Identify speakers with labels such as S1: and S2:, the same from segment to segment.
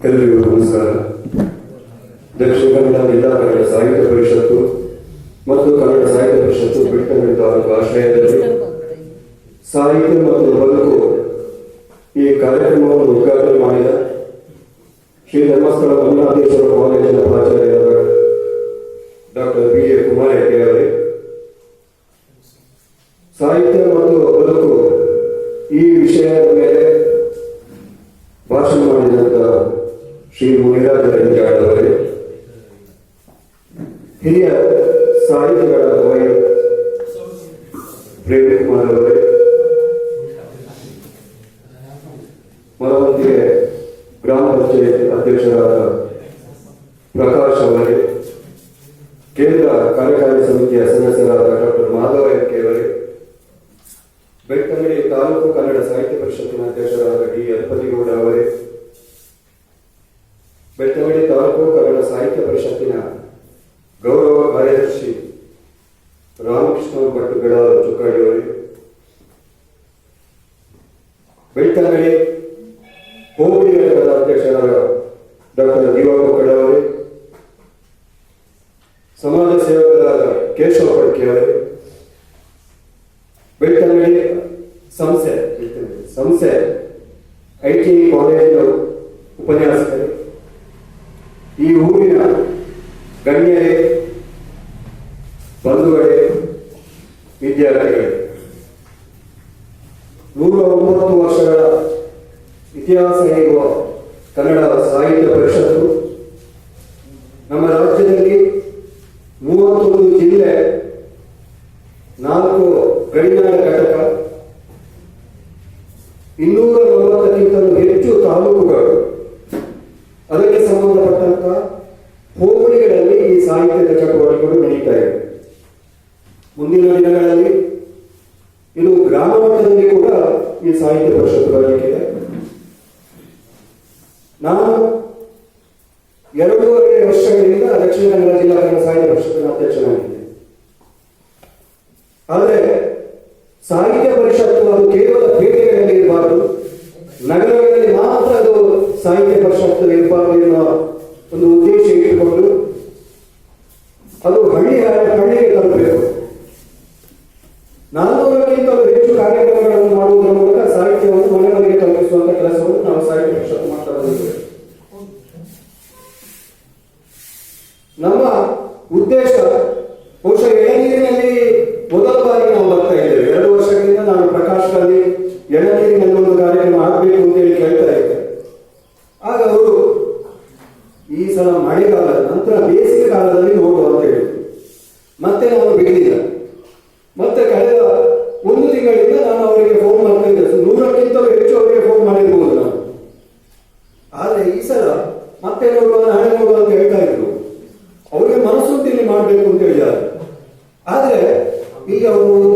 S1: ಎಲ್ಲರಿಗೂ ನಮಸ್ಕಾರ ದಕ್ಷಿಣ ಕನ್ನಡ ಜಿಲ್ಲಾ ಕನ್ನಡ ಸಾಹಿತ್ಯ ಪರಿಷತ್ತು ಮತ್ತು ಕನ್ನಡ ಸಾಹಿತ್ಯ ಪರಿಷತ್ತು ಬಿಟ್ಟಂಗಡಿ ತಾಲೂಕು ಆಶ್ರಯದಲ್ಲಿ ಸಾಹಿತ್ಯ ಮತ್ತು ಬದುಕು ಈ ಕಾರ್ಯಕ್ರಮವನ್ನು ಉದ್ಘಾಟನೆ ಮಾಡಿದ ಶ್ರೀ ಧರ್ಮಸ್ಥಳ ಮಂಜುನಾಥೇಶ್ವರ ಕಾಲೇಜಿನ ಪ್ರಾಚಾರ್ಯರಾದ ಡಾಕ್ಟರ್ ಬಿ ಎ ಕುಮಾರ್ ಅವರೇ ಸಾಹಿತ್ಯ ಮತ್ತು ಬದುಕು ಈ ವಿಷಯದ ಮೇಲೆ ಶ್ರೀ ಮುನಿರಾಜ ಅವರೇ, ಹಿರಿಯ ಸಾಹಿತಿಗಳ ವೈ ಪ್ರೇಮ್ ಕುಮಾರ್ ಅವರೇ ಮರವಂತಿಗೆ ಗ್ರಾಮ ಪಂಚಾಯತ್ ಅಧ್ಯಕ್ಷರಾದ ಪ್ರಕಾಶ್ ಅವರೇ, ಕೇಂದ್ರ ಕಾರ್ಯಕಾರಿ ಸಮಿತಿಯ ಸದಸ್ಯರಾದ ಡಾಕ್ಟರ್ ಮಾಧವ ಎಕ್ಕೆ ಅವರೇ, ಬೆಳ್ತಂಗಡಿ ತಾಲೂಕು ಕನ್ನಡ ಸಾಹಿತ್ಯ ಪರಿಷತ್ತಿನ ಅಧ್ಯಕ್ಷರಾದ ಡಿ ಅಲ್ಪತಿಗೌಡ ಅವರೇ ಬೆಳ್ತಂಗಡಿ ತಾಲೂಕು ಕನ್ನಡ ಸಾಹಿತ್ಯ ಪರಿಷತ್ತಿನ ಗೌರವ ಕಾರ್ಯದರ್ಶಿ ರಾಮಕೃಷ್ಣ ಭಟ್ ಗಡಾಲ ಚುಕ್ಕಾಡಿ ಅವರೇ ಬೆಳ್ತಂಗಡಿ ಹೋಬಳಿ ಘಟಕದ ಅಧ್ಯಕ್ಷರಾದ ಡಾಕ್ಟರ್ ದೀಪಕ್ ಕೊಕ್ಕಡ ಅವರೇ ಸಮಾಜ ಸೇವಕರಾದ ಕೇಶವ ಪಡ್ಕೆ ಅವರು, ಬೆಳ್ತಂಗಡಿ ಸಂಸ್ಥೆ ಸಂಸ್ಥೆ ಐ ಟಿ ಕಾಲೇಜಿನ ಉಪನ್ಯಾಸಕರು, ಈ ಊರಿನ ಗಣ್ಯರೇ, ಬಂಧುಗಳೇ, ವಿದ್ಯಾರ್ಥಿಗಳೇ, ನೂರ ಒಂಬತ್ತು ವರ್ಷಗಳ ಇತಿಹಾಸ ಇರುವ ಕನ್ನಡ ಸಾಹಿತ್ಯ ಪರಿಷತ್ತು ನಮ್ಮ ರಾಜ್ಯದಲ್ಲಿ ಮೂವತ್ತೊಂದು ಜಿಲ್ಲೆ ನಾಲ್ಕು ಗಡಿನಾಡ ಘಟಕ ಇನ್ನೂರ ನಲವತ್ತಕ್ಕಿಂತಲೂ ಹೆಚ್ಚು ತಾಲೂಕುಗಳು ಅದಕ್ಕೆ ಸಂಬಂಧಪಟ್ಟಂತ ಹೋಬಳಿಗಳಲ್ಲಿ ಈ ಸಾಹಿತ್ಯದ ಚಟುವಟಿಕೆಗಳು ನಡೀತಾ ಇವೆ ಮುಂದಿನ ದಿನಗಳಲ್ಲಿ ಇದು ಗ್ರಾಮ ಮಟ್ಟದಲ್ಲಿ ಕೂಡ ಈ ಸಾಹಿತ್ಯ ಪರಿಷತ್ತು ಬರಲಿಕ್ಕಿದೆ ನಾನು ಎರಡೂವರೆ ವರ್ಷಗಳಿಂದ ದಕ್ಷಿಣ ಕನ್ನಡ ಜಿಲ್ಲಾ ಕನ್ನಡ ಸಾಹಿತ್ಯ ಪರಿಷತ್ತಿನ ಅಧ್ಯಕ್ಷನಾಗಿದ್ದೆ ಆದರೆ ಸಾಹಿತ್ಯ ಪರಿಷತ್ತು ಅದು ಕೇವಲ ಪೇಟೆಗಳಲ್ಲಿ ಇರಬಾರದು ನಗರಗಳಲ್ಲಿ ಮಾತ್ರ ಅದು ಸಾಹಿತ್ಯ ಪರಿಷತ್ತು ಇರಬಾರದು ಎನ್ನುವ ಒಂದು ಉದ್ದೇಶ ಇಟ್ಟುಕೊಂಡು ಅದು ಹಳ್ಳಿ ಹಳ್ಳಿಗೆ ತಲುಪಬೇಕು ನಾನ್ನೂರಕ್ಕಿಂತಲೂ ಹೆಚ್ಚು ಕಾರ್ಯಕ್ರಮಗಳನ್ನು ಮಾಡುವುದರ ಮೂಲಕ ಸಾಹಿತ್ಯವನ್ನು ಮನೆ ಮನೆಗೆ ತಲುಪಿಸುವಂತ ಕೆಲಸವನ್ನು ನಾವು ಸಾಹಿತ್ಯ ಪರಿಷತ್ತು ಮಾಡ್ತಾ ಬಂದಿದ್ದೇವೆ. ನಮ್ಮ ಉದ್ದೇಶ ಬಹುಶಃ ಎಳನೀರಿನಲ್ಲಿ ಮೊದಲ ಬಾರಿ ನಾವು ಬರ್ತಾ ಇದ್ದೇವೆ ಎರಡು ವರ್ಷಗಳಿಂದ ನಾನು ಪ್ರಕಾಶದಲ್ಲಿ ಎಳನೀರಿನಲ್ಲಿ ಒಂದು ಕಾರ್ಯಕ್ರಮ ಆಗಬೇಕು ಅಂತ ಹೇಳಿ ಕೇಳ್ತಾ ಇದ್ದೆ ಆಗ ಅವರು ಈ ಸಲ ಮಳೆಗಾಲ ನಂತರ ಬೇಸಿಗೆ ಕಾಲದಲ್ಲಿ ನೋಡುವ ಅಂತ ಹೇಳಿದ್ರು ಮತ್ತೆ ನಾನು ಬಿಡಲಿಲ್ಲ ಮತ್ತೆ ಕಳೆದ ಒಂದು ತಿಂಗಳಿಂದ ನಾನು ಅವರಿಗೆ ಫೋನ್ ಮಾಡ್ತಾ ಇದ್ದೆ ಸೊ ನೂರಕ್ಕಿಂತಲೂ ಹೆಚ್ಚು ಅವರಿಗೆ ಫೋನ್ ಮಾಡಿರ್ಬೋದು ನಾನು ಆದ್ರೆ ಈ ಸಲ ಮತ್ತೆ ನೋಡುವ ನಾಳೆ ನೋಡುವ ಅಂತ ಹೇಳ್ತಾ ಇದ್ರು ಅವರಿಗೆ ಮನಸ್ಸುಂಟು ಇಲ್ಲಿ ಮಾಡಬೇಕು ಅಂತ ಹೇಳಿದ್ದಾರೆ. ಆದ್ರೆ ಈಗ ಅವರು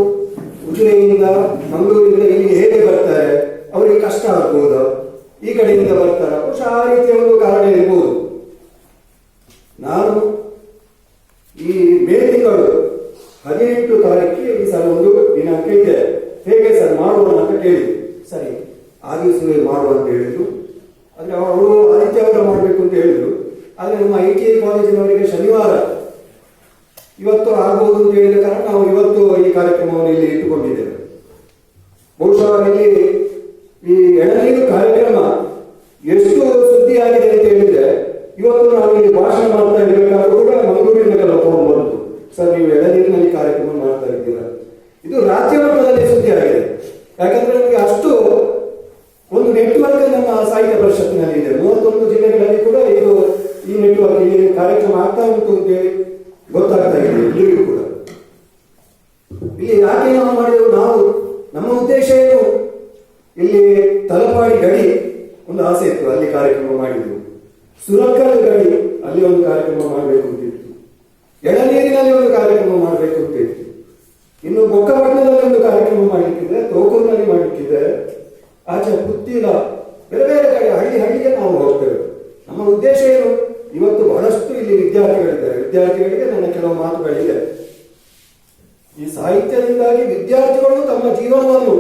S1: ಉಜಿರೆಯಿಂದ ಮಂಗಳೂರಿನಿಂದ ಇಲ್ಲಿ ಹೇಗೆ ಬರ್ತಾರೆ? ಅವರಿಗೆ ಕಷ್ಟ ಆಗ್ಬೋದು? ಈ ಕಡೆಯಿಂದ ಬರ್ತಾರೆ. ಬಹುಶಃ ಆ ರೀತಿಯ ಒಂದು ಕಾರಣ ಇರ್ಬೋದು. ನಾನು ಈ ಮೇ ತಿಂಗಳು ಹದಿನೆಂಟು ತಾರೀಕಿಗೆ ಈ ಸರ್ ಒಂದು ದಿನಾಂಕ ಇದೆ ಹೇಗೆ ಸರ್ ಮಾಡೋಣ ಅಂತ ಕೇಳಿದ್ರು ಸರಿ, ಆ ದಿವಸವೇ ಮಾಡುವ ಅಂತ ಹೇಳಿದ್ರು. ಆದ್ರೆ ಅವರು ಆದಿತ್ಯವಾರ ಮಾಡಬೇಕು ಅಂತ ಹೇಳಿದ್ರು. ಆದ್ರೆ ನಮ್ಮ ಐ ಟಿ ಐ ಕಾಲೇಜಿನವರಿಗೆ ಶನಿವಾರ ಇವತ್ತು ಆಗ್ಬೋದು ಅಂತ ಹೇಳಿದ ಕಾರಣ ನಾವು ಇವತ್ತು ಈ ಕಾರ್ಯಕ್ರಮವನ್ನು ಇಲ್ಲಿ ಇಟ್ಟುಕೊಂಡಿದ್ದೇವೆ. ಬಹುಶಃ ಇಲ್ಲಿ ಈ ಎಳನೀರು ಕಾರ್ಯಕ್ರಮ ಎಷ್ಟು ಸುದ್ದಿ ಆಗಿದೆ ಅಂತ ಹೇಳಿದ್ರೆ, ಇವತ್ತು ನಾವು ಇಲ್ಲಿ ಭಾಷಣ ಮಾಡ್ತಾ ಇರಬೇಕಾದ್ರೂ ಮಂಗಳೂರಿನ ಕೆಲವು ಫೋನ್ ಬಂತು ಸರ್ ನೀವು ಎಳನೀರಿನಲ್ಲಿ ಕಾರ್ಯಕ್ರಮ ಮಾಡ್ತಾ ಇದ್ದೀರಾ ಇದು ರಾಜ್ಯ ಮಟ್ಟದಲ್ಲಿ ಸುದ್ದಿ ಆಗಿದೆ ಯಾಕಂದ್ರೆ ನಮಗೆ ಅಷ್ಟು ಒಂದು ನೆಟ್ವರ್ಕ್ ನಮ್ಮ ಸಾಹಿತ್ಯ ಪರಿಷತ್ತಿನಲ್ಲಿ ಇದೆ ಮೂವತ್ತೊಂದು ಜಿಲ್ಲೆಗಳಲ್ಲಿ ಕೂಡ ಇದು ಈ ನೆಟ್ವರ್ಕ್ ಇಲ್ಲಿ ಕಾರ್ಯಕ್ರಮ ಆಗ್ತಾ ಉಂಟು ಅಂತೇಳಿ ಗೊತ್ತಾಗ್ತಾ ಇದೆ ಇಲ್ಲಿಗೂ ಕೂಡ ಇಲ್ಲಿ ಯಾಕೆ ನಾವು ಮಾಡಿದೆವು ನಾವು ನಮ್ಮ ಉದ್ದೇಶ ಏನು ಇಲ್ಲಿ ತಲಪಾಡಿ ಗಡಿ ಒಂದು ಆಸೆ ಇತ್ತು ಅಲ್ಲಿ ಕಾರ್ಯಕ್ರಮ ಮಾಡಿದ್ವು ಸುರಕಲ್ ಗಡಿ ಅಲ್ಲಿ ಒಂದು ಕಾರ್ಯಕ್ರಮ ಮಾಡಬೇಕು ಅಂತ ಇತ್ತು ಎಳನೀರಿನಲ್ಲಿ ಒಂದು ಕಾರ್ಯಕ್ರಮ ಮಾಡಬೇಕು ಅಂತ ಇತ್ತು ಇನ್ನು ಬೊಕ್ಕಪಟ್ಟಣದಲ್ಲಿ ಒಂದು ಕಾರ್ಯಕ್ರಮ ಮಾಡಲಿಕ್ಕಿದೆ ತೋಕೂರಿನಲ್ಲಿ ಮಾಡಲಿಕ್ಕಿದೆ ಆಚೆ ಪುತ್ತಿಲ ಬೇರೆ ಬೇರೆ ಕಡೆ ಹಳ್ಳಿ ಹಳ್ಳಿಗೆ ನಾವು ಹೋಗ್ತೇವೆ. ನಮ್ಮ ಉದ್ದೇಶ ಏನು? ಇವತ್ತು ಬಹಳಷ್ಟು ಇಲ್ಲಿ ವಿದ್ಯಾರ್ಥಿಗಳಿದ್ದಾರೆ. ವಿದ್ಯಾರ್ಥಿಗಳಿಗೆ ನನ್ನ ಕೆಲವು ಮಾತುಗಳಿದೆ ಈ ಸಾಹಿತ್ಯದಿಂದಾಗಿ ವಿದ್ಯಾರ್ಥಿಗಳು ತಮ್ಮ ಜೀವನವನ್ನು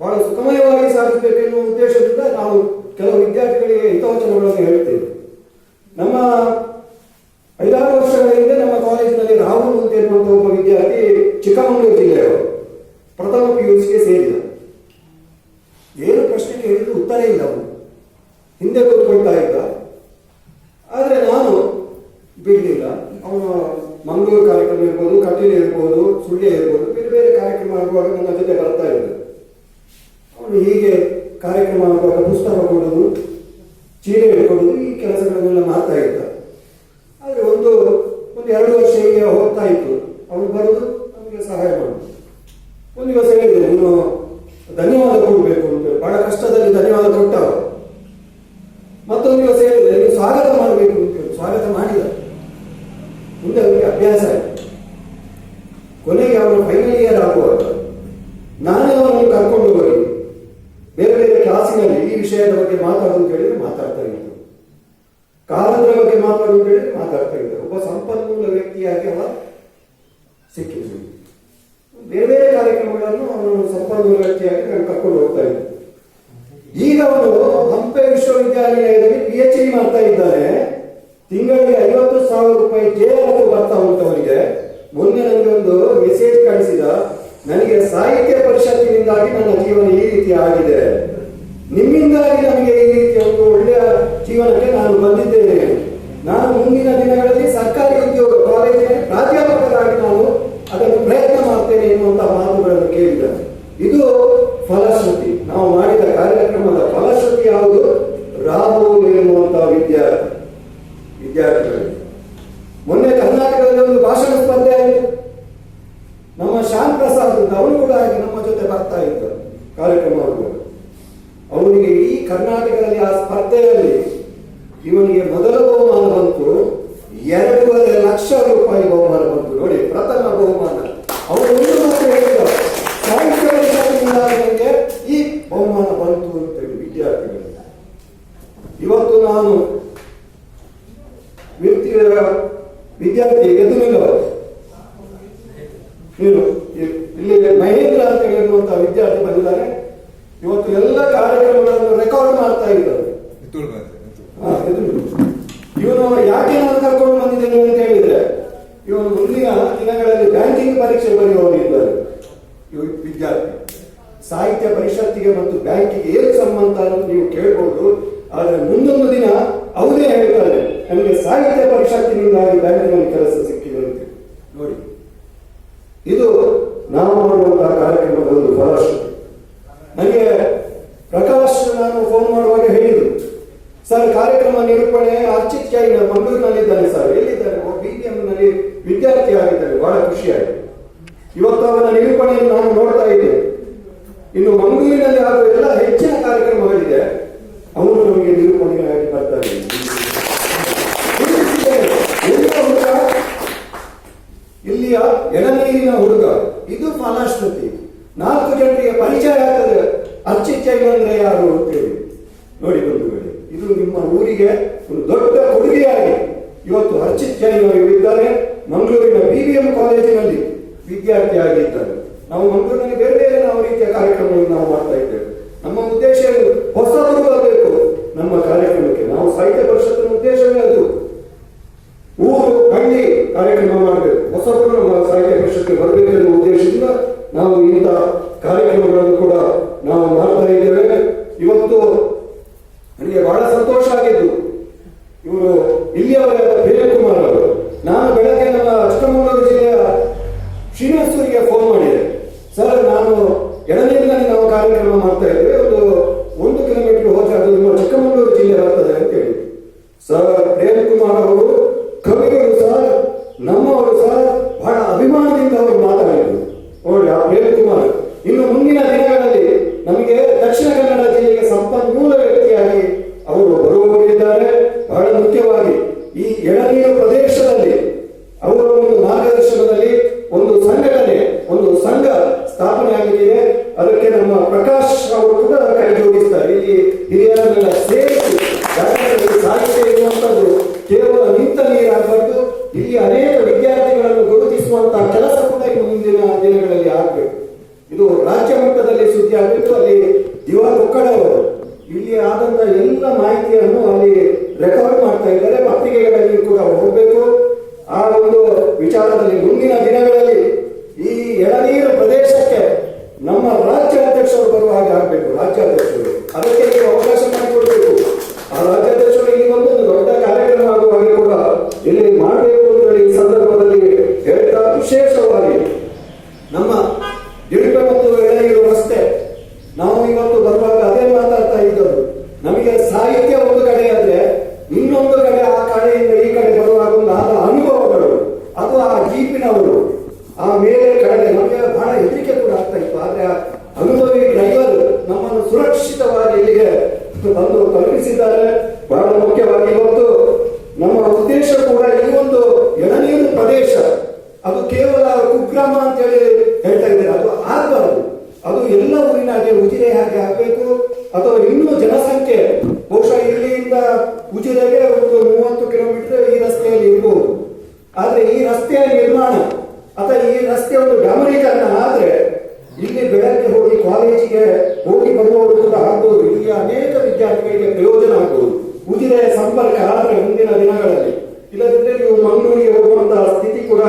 S1: ಬಹಳ ಸುಖಮಯವಾಗಿ ಸಾಧಿಸಬೇಕು ಎನ್ನುವ ಉದ್ದೇಶದಿಂದ ನಾವು ಕೆಲವು ವಿದ್ಯಾರ್ಥಿಗಳಿಗೆ ಹಿತವಚನಗಳನ್ನು ಹೇಳ್ತೇವೆ. ನಮ್ಮ ಐದಾರು ವರ್ಷಗಳ ಹಿಂದೆ ನಮ್ಮ ಕಾಲೇಜಿನಲ್ಲಿ ರಾಹುಲ್ ಅಂತ ಒಬ್ಬ ವಿದ್ಯಾರ್ಥಿ ಚಿಕ್ಕಮಗಳೂರು ಜಿಲ್ಲೆಯವರು. ಪ್ರಥಮ ಪಿ ಯು ಸಿಗೆ ಸೇರಿದ. ಏನು ಪ್ರಶ್ನೆ ಕೇಳಿದ್ರು ಉತ್ತರ ಇಲ್ಲ ಅವನು ಹಿಂದೆ ಕೂತ್ಕೊಳ್ತಾ ಇದ್ದ. ಆದರೆ ನಾನು ಬಿಡಲಿಲ್ಲ. ಅವನು ಮಂಗಳೂರು ಕಾರ್ಯಕ್ರಮ ಇರ್ಬೋದು, ಕಟೀಲು ಇರ್ಬೋದು, ಸುಳ್ಯ ಇರ್ಬೋದು, ಬೇರೆ ಬೇರೆ ಕಾರ್ಯಕ್ರಮ ಆಗುವಾಗ ನನ್ನ ಜೊತೆ ಬರ್ತಾ ಇದ್ದ. ಅವನು ಹೀಗೆ ಕಾರ್ಯಕ್ರಮ ಆಗುವಾಗ ಪುಸ್ತಕ ಕೊಡೋದು, ಚೀಲ ಹಿಡ್ಕೊಡೋದು, ಈ ಕೆಲಸಗಳನ್ನೆಲ್ಲ ಮಾಡ್ತಾ ಇದ್ದ. ಆದರೆ ಒಂದು ಒಂದು ಎರಡು ವರ್ಷ ಹೀಗೆ ಹೋಗ್ತಾ ಇತ್ತು. ಅವನು ಬರೋದು, ನಮಗೆ ಸಹಾಯ ಮಾಡೋದು ಒಂದು ದಿವಸ ಹೇಳಿದೆ ನೀನು ಧನ್ಯವಾದ ಕೊಡಬೇಕು ಅಂತ ಬಹಳ ಕಷ್ಟದಲ್ಲಿ ಧನ್ಯವಾದ ಕೊಟ್ಟವರು. ಮತ್ತೊಂದು ದಿವಸ ಹೇಳಿದ್ರೆ ನೀವು ಸ್ವಾಗತ ಮಾಡಬೇಕು ಅಂತ ಸ್ವಾಗತ ಮಾಡಿದ. ಮುಂದೆ ಅವರಿಗೆ ಅಭ್ಯಾಸ ಕೊನೆಗೆ ಅವರು ಫೈನಲ್ ಇಯರ್ ಆಗುವಾಗ ನಾನೇ ಅವರನ್ನು ಕರ್ಕೊಂಡು ಹೋಗಿ ಬೇರೆ ಬೇರೆ ಕ್ಲಾಸಿನಲ್ಲಿ ಈ ವಿಷಯದ ಬಗ್ಗೆ ಮಾತಾಡೋದು ಅಂತ ಹೇಳಿದ್ರೆ ಮಾತಾಡ್ತಾ ಇದ್ರು ಕಾಲದ ಬಗ್ಗೆ ಮಾತಾಡೋದು ಅಂತ ಹೇಳಿದ್ರೆ ಮಾತಾಡ್ತಾ ಇದ್ದರು. ಒಬ್ಬ ಸಂಪನ್ಮೂಲ ವ್ಯಕ್ತಿಯಾಗಿ ಅವ ಸಿಕ್ಕಿದ್ರು ಬೇರೆ ಬೇರೆ ಕಾರ್ಯಕ್ರಮಗಳನ್ನು ಅವನು ಸಂಪನ್ಮೂಲ ವ್ಯಕ್ತಿಯಾಗಿ ನಾನು ಕರ್ಕೊಂಡು ಹೋಗ್ತಾ ಇದ್ದೆ. ಈಗ ಅವರು ಹಂಪೆ ವಿಶ್ವವಿದ್ಯಾಲಯದಲ್ಲಿ ಪಿ ಎಚ್ ಡಿ ಮಾಡ್ತಾ ಇದ್ದಾರೆ ತಿಂಗಳಿಗೆ ಐವತ್ತು ಸಾವಿರ ರೂಪಾಯಿ ಜೇಲತ್ತು ಬರ್ತಾ ಉಂಟು ಅವರಿಗೆ ಮೊನ್ನೆ ನನಗೆ ಒಂದು ಮೆಸೇಜ್ ಕಳಿಸಿದ. ನನಗೆ ಸಾಹಿತ್ಯ ಪರಿಷತ್ತಿನಿಂದಾಗಿ ನನ್ನ ಜೀವನ ಈ ರೀತಿ ಆಗಿದೆ. ನಿಮ್ಮಿಂದಾಗಿ ನನಗೆ ಈ ರೀತಿಯ ಒಂದು ಒಳ್ಳೆಯ ಜೀವನಕ್ಕೆ ನಾನು ಬಂದಿದ್ದೇನೆ. ನಾನು ಮುಂದಿನ ದಿನಗಳಲ್ಲಿ ಸರ್ಕಾರಿ ಉದ್ಯೋಗ ಕಾಲೇಜಿನ ಪ್ರಾಧ್ಯಾಪಕರಾಗಿ ನಾನು ಅದನ್ನು ಪ್ರಯತ್ನ ಮಾಡ್ತೇನೆ ಎನ್ನುವಂತಹ ಮಾತುಗಳನ್ನು ಕೇಳಿದ. ಇದು ಫಲಶ್ರುತಿ ನಾವು ಮಾಡಿದ ಕಾರ್ಯಕ್ರಮದ ಫಲಶ್ರುತಿ ಯಾವುದು ರಾಹುಲ್ ಎನ್ನುವಂತ ವಿದ್ಯಾರ್ಥಿ ವಿದ್ಯಾರ್ಥಿಗಳಿಗೆ ಮೊನ್ನೆ ಕರ್ನಾಟಕದಲ್ಲಿ ಒಂದು ಭಾಷಣ ಸ್ಪರ್ಧೆ ಆಯಿತು ನಮ್ಮ ಶ್ಯಾಮ್ ಪ್ರಸಾದ್ ಅಂತ ಅವನು ಕೂಡ ಹಾಗೆ ನಮ್ಮ ಜೊತೆ ಬರ್ತಾ ಇದ್ದ ಕಾರ್ಯಕ್ರಮ ಆಗುವಾಗ ಅವನಿಗೆ ಇಡೀ ಕರ್ನಾಟಕದಲ್ಲಿ ಆ ಸ್ಪರ್ಧೆಯಲ್ಲಿ ಇವನಿಗೆ ಮೊದಲ ಬಹುಮಾನ ಬಂತು ಎರಡೂವರೆ ಲಕ್ಷ ರೂಪಾಯಿ ಬಹುಮಾನ ಬಂತು ನೋಡಿ ಪ್ರಥಮ ಬಹುಮಾನ ಅವನು ಒಂದು ಮಾತು ಹೇಳಿದ ಸಾಹಿತ್ಯ ಪರಿಷತ್ತಿನಿಂದ ನನಗೆ ಈ ಬಹುಮಾನ ಬಂತು ಅಂತ ಹೇಳಿ ವಿದ್ಯಾರ್ಥಿಗಳಿಗೆ ಇವತ್ತು ನಾನು ವ್ಯಕ್ತಿ ವಿದ್ಯಾರ್ಥಿ ಎದ್ದು ನಿಲ್ಲುವ ನೀನು ಇಲ್ಲಿ ಮಹೇಂದ್ರ ಅಂತ ಹೇಳುವಂತಹ ವಿದ್ಯಾರ್ಥಿ ಬಂದಿದ್ದಾರೆ. ಇವತ್ತು ಎಲ್ಲ ಕಾರ್ಯಕ್ರಮಗಳನ್ನು ರೆಕಾರ್ಡ್ ಮಾಡ್ತಾ ಇದ್ದಾರೆ. ಇವನು ಯಾಕೆ ನಾನು ಕರ್ಕೊಂಡು ಬಂದಿದ್ದೇನೆ ಅಂತ ಹೇಳಿದ್ರೆ ಇವನು ಮುಂದಿನ ದಿನಗಳಲ್ಲಿ ಬ್ಯಾಂಕಿಂಗ್ ಪರೀಕ್ಷೆ ಬರೆಯುವವನಿದ್ದಾರೆ ಇವ ವಿದ್ಯಾರ್ಥಿ. ಸಾಹಿತ್ಯ ಪರಿಷತ್ತಿಗೆ ಮತ್ತು ಬ್ಯಾಂಕಿಗೆ ಏನು ಸಂಬಂಧ ಅಂತ ನೀವು ಕೇಳ್ಬೋದು ಆದರೆ ಮುಂದೊಂದು ದಿನ ಅವರೇ ಹೇಳ್ತಾರೆ ನಮಗೆ ಸಾಹಿತ್ಯ ಪರಿಷತ್ತಿನಿಂದಾಗಿ ಬ್ಯಾಂಕಿನಲ್ಲಿ ಕೆಲಸ ಸಿಕ್ಕಿದೆ ನೋಡಿ. ಇದು ನಾವು ಮಾಡುವಂತಹ ಕಾರ್ಯಕ್ರಮದ ಒಂದು ಫಲಶ್ರುತಿ. ನನಗೆ ಪ್ರಕಾಶ್ ನಾನು ಫೋನ್ ಮಾಡುವಾಗ ಹೇಳಿದರು ಸರ್, ಕಾರ್ಯಕ್ರಮ ನಿರೂಪಣೆ ಅರ್ಚಿತ್ ಜೈನ್ ಮಂಗಳೂರಿನಲ್ಲಿದ್ದಾನೆ ಸರ್. ಎಲ್ಲಿದ್ದಾನೆ? ಬಿ ಬಿ ನಲ್ಲಿ ವಿದ್ಯಾರ್ಥಿ ಆಗಿದ್ದಾನೆ. ಬಹಳ ಖುಷಿಯಾಯಿತು ಇವತ್ತು ಅವನ ನಿರೂಪಣೆಯನ್ನು ನಾನು ನೋಡ್ತಾ ಇದ್ದೇನೆ ಇನ್ನು ಮಂಗಳೂರಿನಲ್ಲಿ ಆಗುವ ಎಲ್ಲ ಹೆಚ್ಚಿನ ಕಾರ್ಯಕ್ರಮಗಳಿದೆ. ಅವನು ನಮಗೆ ನಿರೂಪಣೆಗಾಗಿ ಬರ್ತಾರೆ ಎಲ್ಲಿಯ ಹುಡುಗ? ಇಲ್ಲಿಯ ಎಳನೀರಿನ ಹುಡುಗ, ಇದು ಫಲಶ್ರುತಿ. ನಾಲ್ಕು ಜನರಿಗೆ ಪರಿಚಯ ಆಗ್ತದೆ. ಜೈನ್ ಅಂದ್ರೆ ಯಾರು ಅಂತೇಳಿ. ನೋಡಿ ಬಂಧುಗಳೇ, ಇದು ನಿಮ್ಮ ಊರಿಗೆ ಒಂದು ದೊಡ್ಡ ಕೊಡುಗೆಯಾಗಿ ಇವತ್ತು ಅವರು ಇದ್ದಾರೆ. ಮಂಗಳೂರಿನ ಬಿ ಬಿ ಎಂ ಕಾಲೇಜಿನಲ್ಲಿ ವಿದ್ಯಾರ್ಥಿಯಾಗಿದ್ದಾರೆ ನಾವು ಮಂಗಳೂರಿನಲ್ಲಿ ಬೇರೆ ಬೇರೆ ನಾವು ರೀತಿಯ ಕಾರ್ಯಕ್ರಮಗಳನ್ನು ನಾವು ಮಾಡ್ತಾ ಇದ್ದೇವೆ. ನಮ್ಮ ಉದ್ದೇಶ? ಹೊಸಬರು ಬರಬೇಕು ನಮ್ಮ ಕಾರ್ಯಕ್ರಮಕ್ಕೆ ನಾವು ಸಾಹಿತ್ಯ ಪರಿಷತ್ತಿನ ಉದ್ದೇಶವೇ ಅದು. ಊರು, ಹಳ್ಳಿ ಕಾರ್ಯಕ್ರಮ ಮಾಡಬೇಕು. ಹೊಸಬರು ನಮ್ಮ ಸಾಹಿತ್ಯ ಪರಿಷತ್ಗೆ ಬರಬೇಕು ಎನ್ನುವ ಉದ್ದೇಶದಿಂದ ನಾವು ಇಂಥ ಕಾರ್ಯಕ್ರಮಗಳನ್ನು ಕೂಡ ನಾವು ಮಾಡ್ತಾ ಇದ್ದೇವೆ ಇವತ್ತು ನನಗೆ ಬಹಳ ಸಂತೋಷ ಆಗಿದ್ದು ಇವರು ಇಲ್ಲಿಯವರಾದ ಪ್ರೇಮ್ ಕುಮಾರ್ ಅವರು ನಾನು ಬೆಳಗ್ಗೆ ನಮ್ಮ ಅಷ್ಟಮೂಲೂರು ಜಿಲ್ಲೆಯ ಶ್ರೀನಿವಾಸೂರಿಗೆ ಫೋನ್ ಮಾಡಿದೆ ಸರ್ ನಾನು ಎಡನೀರಿನಲ್ಲಿ ನಾವು ಕಾರ್ಯಕ್ರಮ ಮಾಡ್ತಾ ಇದ್ದೇವೆ ಒಂದು ಒಂದು ಕಿಲೋಮೀಟರ್ ಹೋದ್ರೆ ಅದು ನಿಮ್ಮ ಚಿಕ್ಕಮಗಳೂರು ಜಿಲ್ಲೆ ಬರ್ತದೆ ಅಂತ ಹೇಳಿ ಸರ್ ಪ್ರೇಮ್ ಕುಮಾರ್ ಅವರು ಕವಿಗಳು ಸರ್ ನಮ್ಮವರು ಸರ್ ಬಹಳ ಅಭಿಮಾನದಿಂದ ಅವರು ಮಾತಾಡಿದರು ನೋಡಿ ಆ ಪ್ರೇಮ್ ಕುಮಾರ್ ಇನ್ನು ಮುಂದಿನ ದಿನಗಳಲ್ಲಿ ನಮಗೆ ದಕ್ಷಿಣ ಕನ್ನಡ ಜಿಲ್ಲೆಗೆ ಸಂಪನ್ಮೂಲ ವ್ಯಕ್ತಿಯಾಗಿ ಅವರು ಬರುವವರಿದ್ದಾರೆ ಬಹಳ ಮುಖ್ಯವಾಗಿ ಈ ಎಳನೀರು ಪ್ರದೇಶದಲ್ಲಿ ಅವರ ಒಂದು ಮಾರ್ಗದರ್ಶನದಲ್ಲಿ ಒಂದು ಸಂಘಟನೆ ಒಂದು ಸಂಘ ಸ್ಥಾಪನೆ ಆಗಲಿದೆ ಅದಕ್ಕೆ ನಮ್ಮ ಪ್ರಕಾಶ್ ಅವರು ಕೂಡ ಕೈ ಜೋಡಿಸ್ತಾರೆ ಇಲ್ಲಿ ಹಿರಿಯರನ್ನೆಲ್ಲ ಸೇರಿಸಿ ಯಾಕಂದ್ರೆ ಸಾಹಿತ್ಯ ಇರುವಂತದ್ದು ಕೇವಲ ನಿಂತ ನೀರಾಗಬಾರ್ದು ಇಲ್ಲಿ ಅನೇಕ ವಿದ್ಯಾರ್ಥಿಗಳನ್ನು ಗುರುತಿಸುವಂತಹ ಕೆಲಸ ಕೂಡ ಈ ಮುಂದಿನ ದಿನಗಳಲ್ಲಿ ಆಗಬೇಕು ಇದು ರಾಜ್ಯ ಮಟ್ಟದಲ್ಲಿ ಸುದ್ದಿ ಆಗಬೇಕು ಅಲ್ಲಿ ದಿವಾ ಕುಕ್ಕಡ ಅವರು ಇಲ್ಲಿ ಆದಂತ ಆದಂತ ಎಲ್ಲ ಮಾಹಿತಿಯನ್ನು ಅಲ್ಲಿ ರೆಕಾರ್ಡ್ ಮಾಡ್ತಾ ಇದ್ದಾರೆ ಪತ್ರಿಕೆಗಳಲ್ಲಿ ಕೂಡ ಹೋಗಬೇಕು ಆ ಒಂದು ವಿಚಾರದಲ್ಲಿ ಮುಂದಿನ ದಿನಗಳಲ್ಲಿ ಈ ಎಳನೀರು ಪ್ರದೇಶಕ್ಕೆ ನಮ್ಮ ರಾಜ್ಯ ಅಧ್ಯಕ್ಷರು ಬರುವ ಹಾಗೆ ಆಗಬೇಕು ರಾಜ್ಯಾಧ್ಯಕ್ಷರು ಅದಕ್ಕೆ ನೀವು ಅವಕಾಶ ಮಾಡಿಕೊಡ್ಬೇಕು ಆ ರಾಜ್ಯಾಧ್ಯಕ್ಷರು ಇಲ್ಲಿ ಬಂದು ಒಂದು ದೊಡ್ಡ ಕಾರ್ಯಕ್ರಮ ಆಗುವ ಹಾಗೆ ಕೂಡ ಇಲ್ಲಿ ಮಾಡಬೇಕು ಅಂತ ಹೇಳಿ ಈ ಸಂದರ್ಭದಲ್ಲಿ ಹೇಳ್ತಾ ವಿಶೇಷವಾಗಿ ನಮ್ಮ ದಿಡುವೆ ಮತ್ತು ಎಳೆಯರು ರಸ್ತೆ ನಾವು ಇವತ್ತು ಬರುವಾಗ ಅದೇ ಮಾತಾಡ್ತಾ ಇದ್ದದ್ದು ನಮಗೆ ಸಾಹಿತ್ಯ ಒಂದು ಕಡೆ ಆದ್ರೆ ಇನ್ನೊಂದು ಕಡೆ ಆ ಕಡೆಯಿಂದ ಈ ಕಡೆ ಬರುವಾಗ ಒಂದು ಆದ ಅನುಭವಗಳು ಅದು ಆ ಜೀಪಿನವರು ಆ ಮೇಲೆ ಕಡೆ ನಮಗೆ ಬಹಳ ಹೆದರಿಕೆ ಕೂಡ ಆಗ್ತಾ ಇತ್ತು ಆದ್ರೆ ಆ ಅನುಭವಿ ಡ್ರೈವರ್ ನಮ್ಮನ್ನು ಸುರಕ್ಷಿತವಾಗಿ ಇಲ್ಲಿಗೆ ಬಂದು ತಲುಪಿಸಿದ್ದಾರೆ. ಬಹಳ ಮುಖ್ಯವಾಗಿ ಇವತ್ತು ನಮ್ಮ ಉದ್ದೇಶ ಕೂಡ ಈ ಒಂದು ಎಳನೀರು ಪ್ರದೇಶ ಅದು ಕೇವಲ ಕುಗ್ರಾಮ ಅಂತೇಳಿ ಹೇಳ್ತಾ ಇದ್ದಾರೆ ಅದು ಆಗಬಾರದು ಅದು ಎಲ್ಲ ಊರಿನ ಹಾಗೆ ಉಜಿರೆ ಹಾಗೆ ಆಗಬೇಕು ಅಥವಾ ಇನ್ನೂ ಜನಸಂಖ್ಯೆ ಬಹುಶಃ ಇಲ್ಲಿಂದ ಉಜಿರೆಗೆ ಒಂದು ಮೂವತ್ತು ಕಿಲೋಮೀಟರ್ ಈ ರಸ್ತೆಯಲ್ಲಿ ಇರ್ಬೋದು ಆದ್ರೆ ಈ ರಸ್ತೆಯ ನಿರ್ಮಾಣ ಅಥವಾ ಈ ರಸ್ತೆಯ ಒಂದು ಡಾಮರೀಕರಣ ಆದ್ರೆ ಇಲ್ಲಿ ಬೆಳಗ್ಗೆ ಹೋಗಿ ಕಾಲೇಜಿಗೆ ಹೋಗಿ ಬರುವವರು ಕೂಡ ಆಗ್ಬೋದು ಇಲ್ಲಿ ಅನೇಕ ವಿದ್ಯಾರ್ಥಿಗಳಿಗೆ ಪ್ರಯೋಜನ ಆಗ್ಬೋದು ಉಜಿರೆಯ ಸಂಪರ್ಕ ಆದ್ರೆ ಮುಂದಿನ ದಿನಗಳಲ್ಲಿ ಇಲ್ಲದಿದ್ದರೆ ನೀವು ಮಂಗಳೂರಿಗೆ ಹೋಗುವಂತಹ ಸ್ಥಿತಿ ಕೂಡ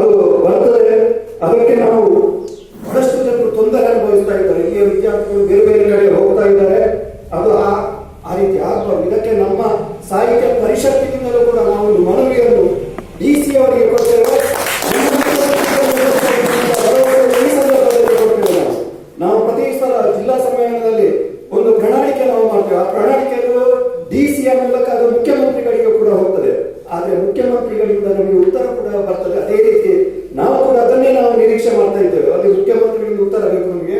S1: ಅದು ಬರ್ತದೆ ಅದಕ್ಕೆ ನಾವು ಬಹಳಷ್ಟು ಜನರು ತೊಂದರೆ ಅನುಭವಿಸ್ತಾ ಇದ್ದಾರೆ. ಇಲ್ಲಿಯ ವಿದ್ಯಾರ್ಥಿಗಳು ಬೇರೆ ಬೇರೆ ಕಡೆ ಹೋಗ್ತಾ ಇದ್ದಾರೆ ಅದು ಆ ಆ ರೀತಿ ಆಗಬಾರ್ದು ಇದಕ್ಕೆ ನಮ್ಮ ಸಾಹಿತ್ಯ ಪರಿಷತ್ತಿನಿಂದಲೂ ಕೂಡ ನಾವು ಒಂದು ಮನವಿಯನ್ನು ಡಿ ಸಿ ಅವರಿಗೆ ಕೊಡ್ತೇವೆ ಈ ಸಂದರ್ಭದಲ್ಲಿ ಕೊಡ್ತೇವೆ ನಾವು. ನಾವು ಪ್ರತಿ ಸಲ ಜಿಲ್ಲಾ ಸಮ್ಮೇಳನದಲ್ಲಿ ಒಂದು ಪ್ರಣಾಳಿಕೆ ನಾವು ಮಾಡ್ತೇವೆ ಆ ಪ್ರಣಾಳಿಕೆಯನ್ನು ಡಿ ಸಿಯ ಮೂಲಕ ಅದು ಮುಖ್ಯಮಂತ್ರಿಗಳಿಗೆ ಕೂಡ ಹೋಗ್ತದೆ ಆದ್ರೆ ಮುಖ್ಯಮಂತ್ರಿಗಳಿಂದ ನಮಗೆ ಉತ್ತರ ಕೂಡ ಬರ್ತದೆ ಅದೇ ರೀತಿ ನಾವು ಕೂಡ ಅದನ್ನೇ ನಾವು ನಿರೀಕ್ಷೆ ಮಾಡ್ತಾ ಇದ್ದೇವೆ ಅದೇ ಮುಖ್ಯಮಂತ್ರಿಗಳಿಂದ ಉತ್ತರ ಬೇಕು ನಮಗೆ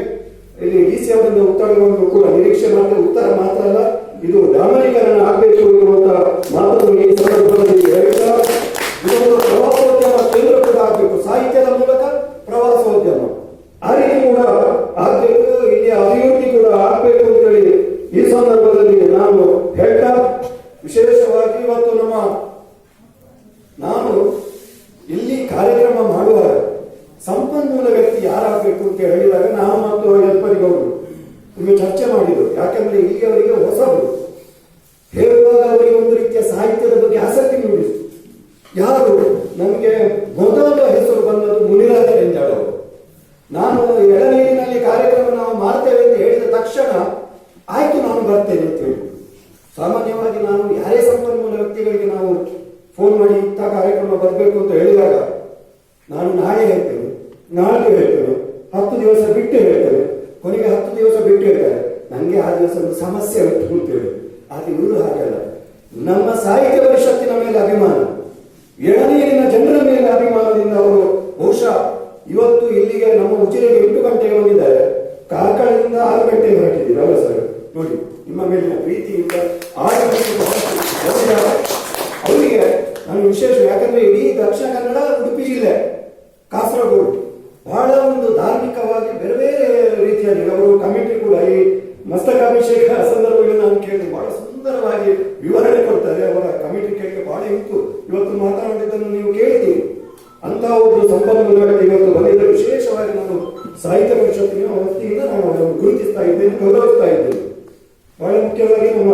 S1: ಇಲ್ಲಿ ಡಿ ಸಿ ಅವರಿಂದ ಉತ್ತರವನ್ನು ಕೂಡ ನಿರೀಕ್ಷೆ ಮಾಡ್ತೇವೆ ಉತ್ತರ ಮಾತ್ರ ಅಲ್ಲ ಇದು ಡಾಮರೀಕರಣ ಆಗಬೇಕು ಎನ್ನುವಂತ ಮಾತನ್ನು ಈ ಸಂದರ್ಭದಲ್ಲಿ ಹೇಳ್ತಾ ಇದೊಂದು ಪ್ರವಾಸೋದ್ಯಮ ಕೇಂದ್ರ ಕೂಡ ಆಗಬೇಕು ಸಾಹಿತ್ಯದ ಮೂಲಕ ಪ್ರವಾಸೋದ್ಯಮ ಆ ರೀತಿ ಕೂಡ ಆಗ್ಬೇಕು ಇಲ್ಲಿ ಅಭಿವೃದ್ಧಿ ಕೂಡ ಆಗ್ಬೇಕು ಅಂತೇಳಿ ಈ ಸಂದರ್ಭದಲ್ಲಿ ನಾನು ಹೇಳ್ತಾ ವಿಶೇಷವಾಗಿ ಇವತ್ತು ನಮ್ಮ ನಾನು ಇಲ್ಲಿ ಕಾರ್ಯಕ್ರಮ ಮಾಡುವಾಗ ಸಂಪನ್ಮೂಲ ವ್ಯಕ್ತಿ ಯಾರಾಗಬೇಕು ಅಂತ ಹೇಳಿದಾಗ ನಾವು ಮತ್ತು ಯಲ್ಪರಿಗೌಡರು ನಿಮಗೆ ಚರ್ಚೆ ಮಾಡಿದ್ರು ಯಾಕಂದ್ರೆ ಇಲ್ಲಿಯವರಿಗೆ ಹೊಸಬರು ಹೇಳುವಾಗ ಅವರಿಗೆ ಒಂದು ರೀತಿಯ ಸಾಹಿತ್ಯದ ಬಗ್ಗೆ ಆಸಕ್ತಿ ಮೂಡಿಸಿತು ಯಾರು ನಮಗೆ ಮೊದಲ ಹೆಸರು ಬಂದದ್ದು ಮುನಿರಾಜ ರೆಂಜಾಳ್ ಅವರು ನಾನು ಎಳನೀರಿನಲ್ಲಿ ಕಾರ್ಯಕ್ರಮ ನಾವು ಮಾಡ್ತೇವೆ ಅಂತ ಹೇಳಿದ ತಕ್ಷಣ, ಆಯ್ತು, ನಾನು ಬರ್ತೇನೆ ಅಂತ ಹೇಳಿ. ಸಾಮಾನ್ಯವಾಗಿ ನಾನು ಯಾರೇ ಸಂಪನ್ಮೂಲ ವ್ಯಕ್ತಿಗಳಿಗೆ ನಾವು ಫೋನ್ ಮಾಡಿ ಇಂಥ ಕಾರ್ಯಕ್ರಮ ಬರಬೇಕು ಅಂತ ಹೇಳಿದಾಗ, ನಾನು ನಾಳೆ ಹೇಳ್ತೇನೆ ನಾಳೆ ಹೇಳ್ತೇನೆ, ಹತ್ತು ದಿವಸ ಬಿಟ್ಟು ಹೇಳ್ತೇನೆ. ಕೊನೆಗೆ ಹತ್ತು ದಿವಸ ಬಿಟ್ಟು ಹೇಳ್ತಾರೆ ನನಗೆ ಆ ದಿವಸ ಒಂದು ಸಮಸ್ಯೆ ಉಂಟು ಅಂತೇಳಿ ಆದರೆ ಇವರು ಹಾಗಲ್ಲ ನಮ್ಮ ಸಾಹಿತ್ಯ ಪರಿಷತ್ತಿನ ಮೇಲೆ ಅಭಿಮಾನ ಎಳನೀರಿನ ಜನರ ಮೇಲೆ ಅಭಿಮಾನದಿಂದ ಅವರು ಬಹುಶಃ ಇವತ್ತು ಇಲ್ಲಿಗೆ ನಮ್ಮ ಉಚಿರೆಗೆ ಎಂಟು ಗಂಟೆಗೆ ಬಂದಿದ್ದಾರೆ. ಕಾರ್ಕಳದಿಂದ ಆರು ಗಂಟೆ ಹೊರಟಿದ್ದೀರಲ್ಲ ಸರ್. ನೋಡಿ, ನಿಮ್ಮ ಮೇಲಿನ ಪ್ರೀತಿಯಿಂದ ಆರು ಗಂಟೆ ಅವರಿಗೆ ನಾನು ವಿಶೇಷ, ಯಾಕಂದ್ರೆ ಇಡೀ ದಕ್ಷಿಣ ಕನ್ನಡ ಉಡುಪಿ ಜಿಲ್ಲೆ, ಕಾಸರಗೋಡು, ಬಹಳ ಒಂದು ಧಾರ್ಮಿಕವಾಗಿ ಬೇರೆ ಬೇರೆ ರೀತಿಯಲ್ಲಿ ಅವರು ಕಮಿಟಿ ಕೂಡ ಈ ಮಸ್ತಕಾಭಿಷೇಕ ಸಂದರ್ಭದಲ್ಲಿ ನಾನು ಕೇಳಿ ಬಹಳ ಸುಂದರವಾಗಿ ವಿವರಣೆ ಕೊಡ್ತಾರೆ ಅವರ ಕಮಿಟಿ ಕೇಳಿ ಬಹಳ ಇತ್ತು ಇವತ್ತು ಮಾತನಾಡಿದ್ದನ್ನು ನೀವು ಕೇಳಿದ್ದೀರಿ. ಅಂತ ಒಂದು ಸಂಪನ್ಮೂಲ ವ್ಯಕ್ತಿ ಇವತ್ತು ಬಂದಿದ್ದ ವಿಶೇಷವಾಗಿ ನಾನು ಸಾಹಿತ್ಯ ಪರಿಷತ್ತಿನ ವತಿಯಿಂದ ನಾನು ಅದನ್ನು ಗುರುತಿಸ್ತಾ ಇದ್ದೇನೆ ಗೌರವಿಸ್ತಾ ಇದ್ದೇನೆ ಬಹಳ ಮುಖ್ಯವಾಗಿ ನಮ್ಮ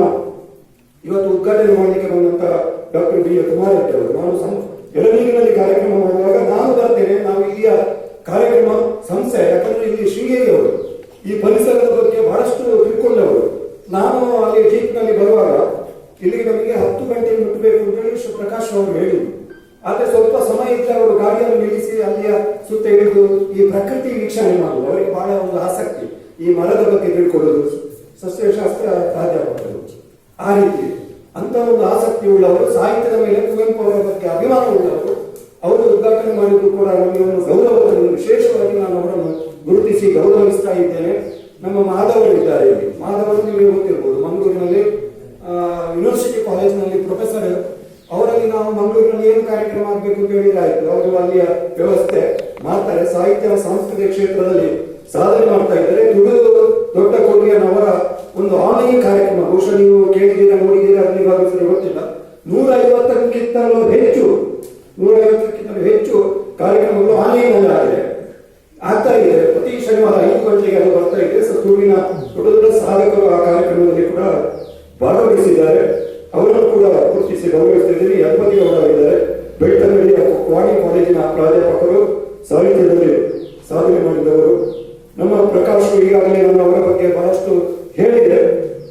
S1: ಇವತ್ತು ಉದ್ಘಾಟನೆ ಮಾಡಲಿಕ್ಕೆ ಬಂದಂತಹ ಡಾಕ್ಟರ್ ಬಿ ಎ ಕುಮಾರ್ ಅವರು. ನಾನು ಎಳನೀರಿನಲ್ಲಿ ಕಾರ್ಯಕ್ರಮ ಮಾಡುವಾಗ ನಾನು ಬರ್ತೇನೆ. ನಾವು ಇಲ್ಲಿಯ ಕಾರ್ಯಕ್ರಮ ಸಂಸ್ಥೆ ಯಾಕಂದ್ರೆ ಇಲ್ಲಿ ಶೃಂಗೇರಿ ಅವರು, ಈ ಪರಿಸರದ ಬಗ್ಗೆ ಬಹಳಷ್ಟು ತಿಳ್ಕೊಂಡವರು. ನಾನು ಅಲ್ಲಿ ಜೀಪ್ನಲ್ಲಿ ಬರುವಾಗ ಇಲ್ಲಿಗೆ ನಮಗೆ ಹತ್ತು ಗಂಟೆಗೆ ಮುಟ್ಟಬೇಕು ಅಂತ ಹೇಳಿ ಪ್ರಕಾಶ್ ಅವರು ಹೇಳಿದ್ರು. ಆದ್ರೆ ಸ್ವಲ್ಪ ಸಮಯ ಇದ್ದ ಅವರು ಗಾಡಿಯನ್ನು ನಿಲ್ಲಿಸಿ ಅಲ್ಲಿಯ ಸುತ್ತ ಹಿಡಿದು ಈ ಪ್ರಕೃತಿ ವೀಕ್ಷಣೆ ಮಾಡುವುದು. ಅವರಿಗೆ ಬಹಳ ಒಂದು ಆಸಕ್ತಿ. ಈ ಮರದ ಬಗ್ಗೆ ತಿಳ್ಕೊಳ್ಳೋದು. ಸಸ್ಯಶಾಸ್ತ್ರ ಪ್ರಾಧ್ಯಾಪಕರು ಆ ರೀತಿ. ಅಂತ ಒಂದು ಆಸಕ್ತಿ ಉಳ್ಳವರು, ಸಾಹಿತ್ಯದ ಮೇಲೆ ಕುವೆಂಪು ಅವರ ಬಗ್ಗೆ ಅಭಿಮಾನ ಉಳ್ಳವರು, ಅವರು ಉದ್ಘಾಟನೆ ಮಾಡಿದ್ರು ಕೂಡ ನಮಗೆ ಒಂದು ಗೌರವವನ್ನು ವಿಶೇಷವಾಗಿ ನಾನು ಅವರನ್ನು ಗುರುತಿಸಿ ಗೌರವಿಸ್ತಾ ಇದ್ದೇನೆ. ನಮ್ಮ ಮಾಧವರು ಇದ್ದಾರೆ ಇಲ್ಲಿ. ಮಾಧವರು ನೀವು ಗೊತ್ತಿರ್ಬೋದು. ಮಂಗಳೂರಿನಲ್ಲಿ ಯೂನಿವರ್ಸಿಟಿ ಕಾಲೇಜಿನಲ್ಲಿ ಪ್ರೊಫೆಸರ್ ಅವರಲ್ಲಿ ನಾವು ಮಂಗಳೂರಿನಲ್ಲಿ ಏನು ಕಾರ್ಯಕ್ರಮ ಆಗಬೇಕು ಅಂತ ಹೇಳಿದಾಯ್ತು. ಅವರು ಅಲ್ಲಿಯ ವ್ಯವಸ್ಥೆ ಮಾಡ್ತಾರೆ. ಸಾಹಿತ್ಯ ಸಾಂಸ್ಕೃತಿಕ ಕ್ಷೇತ್ರದಲ್ಲಿ ಸಾಧನೆ ಮಾಡ್ತಾ ಇದ್ದಾರೆ. ದುಡಿದು ದೊಡ್ಡ ಅವರ ಒಂದು ಆನ್ಲೈನ್ ಕಾರ್ಯಕ್ರಮ. ಬಹುಶಃ ನೀವು ಕೇಳಿದ್ದೀರಾ, ನೋಡಿದ್ದೀರಾ ಅದರಲ್ಲಿ ಭಾಗವಹಿಸಿದ್ರೆ ಗೊತ್ತಿಲ್ಲ ನೂರ ಐವತ್ತಕ್ಕಿಂತಲೂ ಹೆಚ್ಚು ನೂರ ಐವತ್ತಕ್ಕಿಂತಲೂ ಹೆಚ್ಚು ಕಾರ್ಯಕ್ರಮಗಳು ಆನ್ಲೈನ್ ಅಲ್ಲಿ ಆಗಿದೆ ಆಗ್ತಾ ಇದೆ ಪ್ರತಿ ಶನಿವಾರ ಐದು ಗಂಟೆಗೆ ಅದು ಬರ್ತಾ ಇದೆ ಸೊ ತುಳುವಿನ ದೊಡ್ಡ ದೊಡ್ಡ ಸಾಧಕರು ಆ ಕಾರ್ಯಕ್ರಮದಲ್ಲಿ ಕೂಡ ಭಾಗವಹಿಸಿದ್ದಾರೆ ಅವರನ್ನು ಕೂಡ ಗುರುತಿಸಿ ಗೌರವಿಸ್ತಿದ್ದೀವಿ ಯಲ್ಪತಿ ಅವರಾಗಿದ್ದಾರೆ ಬೆಳ್ತಂಗಡಿಯ ವಾಣಿ ಕಾಲೇಜಿನ ಪ್ರಾಧ್ಯಾಪಕರು ಸಾಹಿತ್ಯದಲ್ಲಿ ಸಾಧನೆ ಮಾಡಿದವರು ನಮ್ಮ ಪ್ರಕಾಶ್ ಈಗಾಗಲೇ ನಾನು ಅವರ ಬಗ್ಗೆ ಬಹಳಷ್ಟು ಹೇಳಿದೆ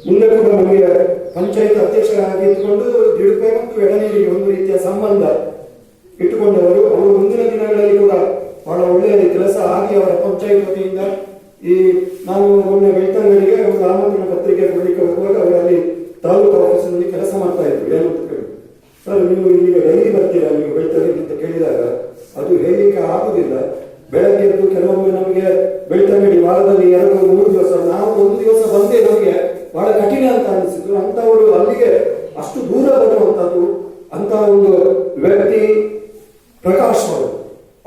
S1: ಮುಂದೆ ಕೂಡ ನಮಗೆ ಪಂಚಾಯತ್ ಅಧ್ಯಕ್ಷರಾಗಿ ಇಟ್ಟುಕೊಂಡು ದಿಡುಪೆ ಮತ್ತು ಎಳನೀರಿಗೆ ಒಂದು ರೀತಿಯ ಸಂಬಂಧ ಇಟ್ಟುಕೊಂಡವರು ಅವರು ಮುಂದಿನ ದಿನಗಳಲ್ಲಿ ಕೂಡ ಬಹಳ ಒಳ್ಳೆಯ ಕೆಲಸ ಆಗಿ ಅವರ ಪಂಚಾಯತ್ ವತಿಯಿಂದ ಈ ನಾನು ಮೊನ್ನೆ ಬೆಳ್ತಂಗಡಿಗೆ ಒಂದು ಆಮಂತ್ರಣ ಪತ್ರಿಕೆ ಕೊಡಲಿಕ್ಕೆ ಹೋಗುವಾಗ ಅಲ್ಲಿ ತಾಲೂಕು ಆಫೀಸಿನಲ್ಲಿ ಕೆಲಸ ಮಾಡ್ತಾ ಇದ್ರು ಏನು ಸರ್, ನೀವು ಈಗ ಡೈಲಿ ಬರ್ತೀರಾ? ನೀವು ಬೆಳ್ತಂಗಡಿ ಅಂತ ಕೇಳಿದಾಗ ಅದು ಹೇಳಲಿಕ್ಕೆ ಆಗುದಿಲ್ಲ. ಬೆಳಗ್ಗೆ ಎದ್ದು ಕೆಲವೊಮ್ಮೆ ನಮಗೆ ಬೆಳ್ತಂಗಡಿ ವಾರದಲ್ಲಿ ಎರಡು, ಮೂರು ದಿವಸ, ನಾವು ಒಂದು ದಿವಸ ಬಂದೇ ನಮಗೆ ಬಹಳ ಕಠಿಣ ಅಂತ ಅನಿಸಿತು. ಅಂತವರು ಅಲ್ಲಿಗೆ ಅಷ್ಟು ದೂರ ಬರುವಂತದ್ದು ಅಂತ ಒಂದು ವ್ಯಕ್ತಿ ಪ್ರಕಾಶ್ ಅವರು.